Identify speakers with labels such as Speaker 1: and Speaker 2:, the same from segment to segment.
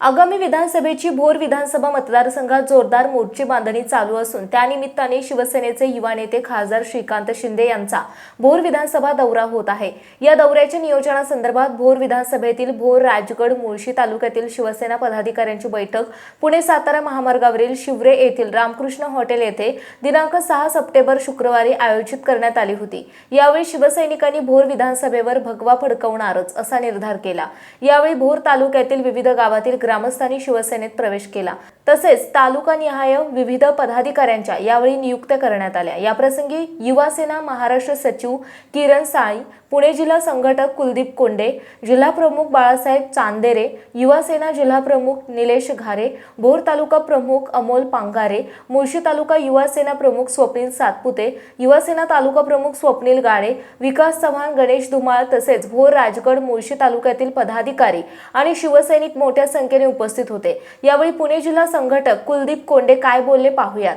Speaker 1: आगामी विधानसभेची भोर विधानसभा मतदारसंघात जोरदार मोर्चे बांधणी चालू असून त्यानिमित्ताने शिवसेनेचे युवा नेते खासदार श्रीकांत शिंदे यांचा भोर विधानसभा दौरा होत आहे. या दौऱ्याच्या नियोजनासंदर्भात भोर विधानसभेतील भोर राजगड मुळशी तालुक्यातील शिवसेना पदाधिकाऱ्यांची बैठक पुणे सातारा महामार्गावरील शिवरे येथील रामकृष्ण हॉटेल येथे दिनांक सहा सप्टेंबर शुक्रवारी आयोजित करण्यात आली होती. यावेळी शिवसैनिकांनी भोर विधानसभेवर भगवा फडकवणारच असा निर्धार केला. यावेळी भोर तालुक्यातील विविध गावातील ग्रामस्थांनी शिवसेनेत प्रवेश केला. तसेच तालुकानिहाय विविध पदाधिकाऱ्यांच्या यावेळी नियुक्त्या करण्यात आल्या. याप्रसंगी युवासेना महाराष्ट्र सचिव किरण साळी पुणे जिल्हा संघटक कुलदीप कोंडे जिल्हा प्रमुख बाळासाहेब चांदेरे युवासेना जिल्हाप्रमुख जिल्हा प्रमुख निलेश घारे भोर तालुका प्रमुख अमोल पांगारे मुळशी तालुका युवासेना प्रमुख स्वप्नील सातपुते युवासेना तालुका प्रमुख स्वप्नील गाडे विकास चव्हाण गणेश धुमाळ तसेच भोर राजगड मुळशी तालुक्यातील पदाधिकारी आणि शिवसैनिक मोठ्या संख्येने उपस्थित होते. यावेळी पुणे जिल्हा संघटक कुलदीप कोंडे काय बोलले पाहूयात.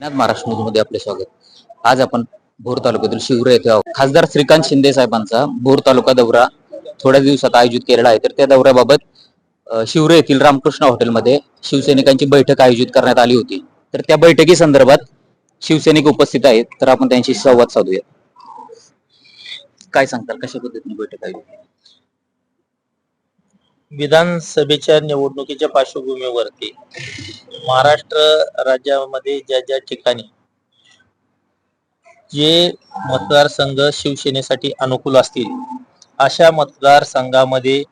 Speaker 2: महाराष्ट्रमध्ये आपले स्वागत. आज आपण भोर तालुक्यातील शिवरे येथे आहोत. खासदार श्रीकांत शिंदे साहेबांचा भोर तालुका दौरा थोड्या दिवसात आयोजित केलेला आहे. तर त्या दौऱ्याबाबत शिवरे येथील रामकृष्ण हॉटेलमध्ये शिवसैनिकांची बैठक आयोजित करण्यात आली होती. तर त्या बैठकी संदर्भात शिवसैनिक उपस्थित आहेत. तर आपण त्यांशी संवाद साधूया. काय सांगताल? कशा पद्धतीने बैठक आयोजित
Speaker 3: विधानसभेच्या निवडणुकीच्या पार्श्वभूमीवरती महाराष्ट्र राज्यामध्ये ज्या ज्या ठिकाणी जे मतदारसंघ शिवसेनेसाठी अनुकूल असतील अशा मतदारसंघामध्ये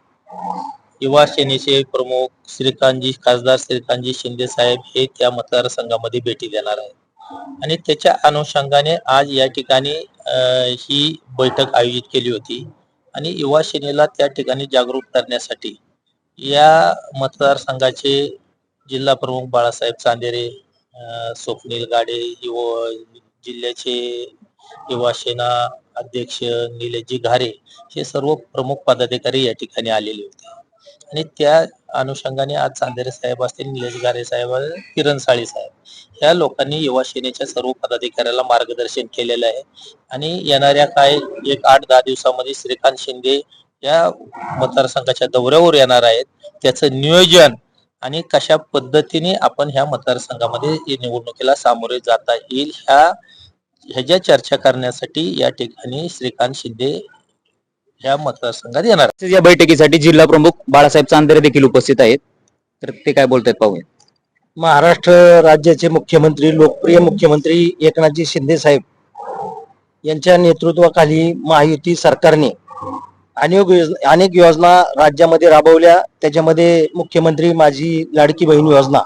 Speaker 3: युवा सेनेचे प्रमुख श्रीकांतजी खासदार श्रीकांतजी शिंदे साहेब हे त्या मतदारसंघामध्ये भेटी देणार आहेत. आणि त्याच्या अनुषंगाने आज या ठिकाणी अं, ही बैठक आयोजित केली होती. आणि युवा सेनेला त्या ठिकाणी जागरूक करण्यासाठी या मतदारसंघाचे जिल्हा प्रमुख बाळासाहेब चांदेरे स्वप्नील गाडे युव जिल्ह्याचे युवा सेना अध्यक्ष निलेशजी घारे हे सर्व प्रमुख पदाधिकारी या ठिकाणी आलेले होते. आणि त्या अनुषंगाने आज चांदेरे साहेब असतील निलेश गारे साहेब किरण साळी साहेब या लोकांनी युवा सेनेच्या सर्व पदाधिकाऱ्याला मार्गदर्शन केलेलं आहे. आणि येणाऱ्या काय एक आठ दहा दिवसामध्ये श्रीकांत शिंदे या मतदारसंघाच्या दौऱ्यावर येणार आहेत. त्याचं नियोजन आणि कशा पद्धतीने आपण ह्या मतदारसंघामध्ये या निवडणुकीला सामोरे जाता येईल ह्या ह्याच्या चर्चा करण्यासाठी या ठिकाणी श्रीकांत शिंदे या मतदारसंघात येणार.
Speaker 2: तसेच या बैठकीसाठी जिल्हा प्रमुख बाळासाहेब चांदेरे देखील उपस्थित आहेत. तर ते काय बोलतायत पाहूया.
Speaker 4: महाराष्ट्र राज्याचे मुख्यमंत्री लोकप्रिय मुख्यमंत्री एकनाथजी शिंदे साहेब यांच्या नेतृत्वाखाली महायुती सरकारने अनेक अनेक योजना राज्यामध्ये राबवल्या. त्याच्यामध्ये मुख्यमंत्री माझी लाडकी बहीण योजना.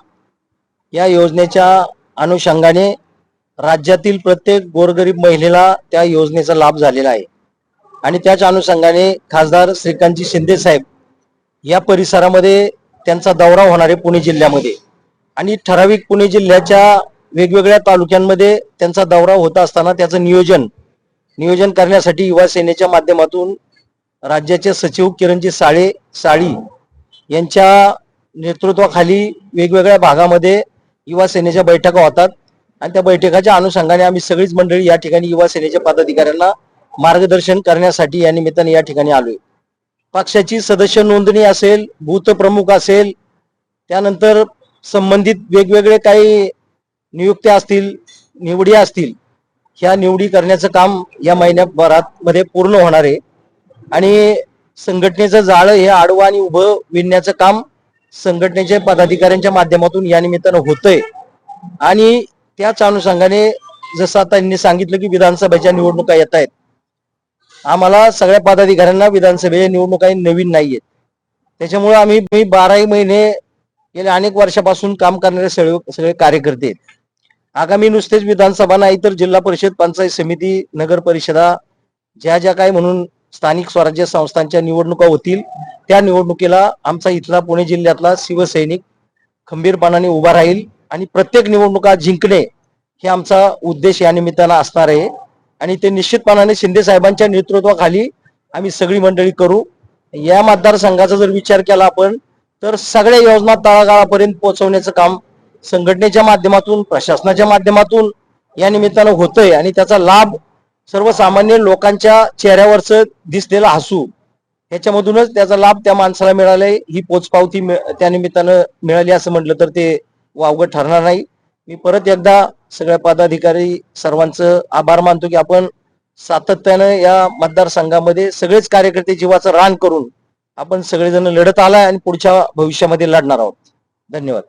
Speaker 4: या योजनेच्या अनुषंगाने राज्यातील प्रत्येक गोरगरीब महिलेला त्या योजनेचा लाभ झालेला आहे. आणि त्याच अनुषंगाने खासदार श्रीकांतजी शिंदे साहेब या परिसरामध्ये त्यांचा दौरा होणार आहे पुणे जिल्ह्यामध्ये. आणि ठराविक पुणे जिल्ह्याच्या वेगवेगळ्या तालुक्यांमध्ये त्यांचा दौरा होत असताना त्याचं नियोजन नियोजन करण्यासाठी युवा सेनेच्या माध्यमातून राज्याचे सचिव किरणजी साळे साळी यांच्या नेतृत्वाखाली वेगवेगळ्या भागामध्ये युवा सेनेच्या बैठका होतात. आणि त्या बैठकाच्या अनुषंगाने आम्ही सगळीच मंडळी या ठिकाणी युवा सेनेच्या पदाधिकाऱ्यांना मार्गदर्शन करण्यासाठी या निमित्ताने या ठिकाणी आलोय. पक्षाची सदस्य नोंदणी असेल भूत प्रमुख असेल त्यानंतर संबंधित वेगवेगळे काही नियुक्त्या असतील निवडी असतील ह्या निवडी करण्याचं काम या महिन्याभरात मध्ये पूर्ण होणार आहे. आणि संघटनेचं जाळं हे आडवं आणि उभं विणण्याचं काम संघटनेच्या पदाधिकाऱ्यांच्या माध्यमातून या निमित्तानं होतंय. आणि त्याच अनुषंगाने जसं आता त्यांनी सांगितलं की विधानसभेच्या निवडणुका येत आहेत आम्हाला सगळ्या पदाधिकाऱ्यांना विधानसभेच्या निवडणुका नवीन नाहीयेत. त्याच्यामुळे आम्ही मी बाराही महिने गेल्या अनेक वर्षापासून काम करणारे सगळे सगळे कार्यकर्ते आहेत. आगामी नुसतेच विधानसभा नाही तर जिल्हा परिषद पंचायत समिती नगर परिषदा ज्या ज्या काही म्हणून स्थानिक स्वराज्य संस्थांच्या निवडणुका होतील त्या निवडणुकीला आमचा इथला पुणे जिल्ह्यातला शिवसैनिक खंबीरपणाने उभा राहील आणि प्रत्येक निवडणुका जिंकणे हे आमचा उद्देश या निमित्तानं असणार आहे. आणि ते निश्चितपणाने शिंदे साहेबांच्या नेतृत्वाखाली आम्ही सगळी मंडळी करू. या मतदारसंघाचा जर विचार केला आपण तर सगळ्या योजना तळागाळापर्यंत पोहोचवण्याचं काम संघटनेच्या माध्यमातून प्रशासनाच्या माध्यमातून या निमित्तानं होतंय आणि त्याचा लाभ सर्वसामान्य लोकांच्या चेहऱ्यावरच दिसलेला हसू ह्याच्यामधूनच त्याचा लाभ त्या माणसाला मिळालाय. ही पोचपावती त्या निमित्तानं मिळाली असं म्हटलं तर ते वावगं ठरणार नाही. मी परत एकदा सगळ्या पदाधिकारी सर्वांचं आभार मानतो की आपण सातत्यानं या मतदारसंघामध्ये सगळेच कार्यकर्ते जीवाचं रान करून आपण सगळेजण लढत आलाय आणि पुढच्या भविष्यामध्ये लढणार आहोत. धन्यवाद.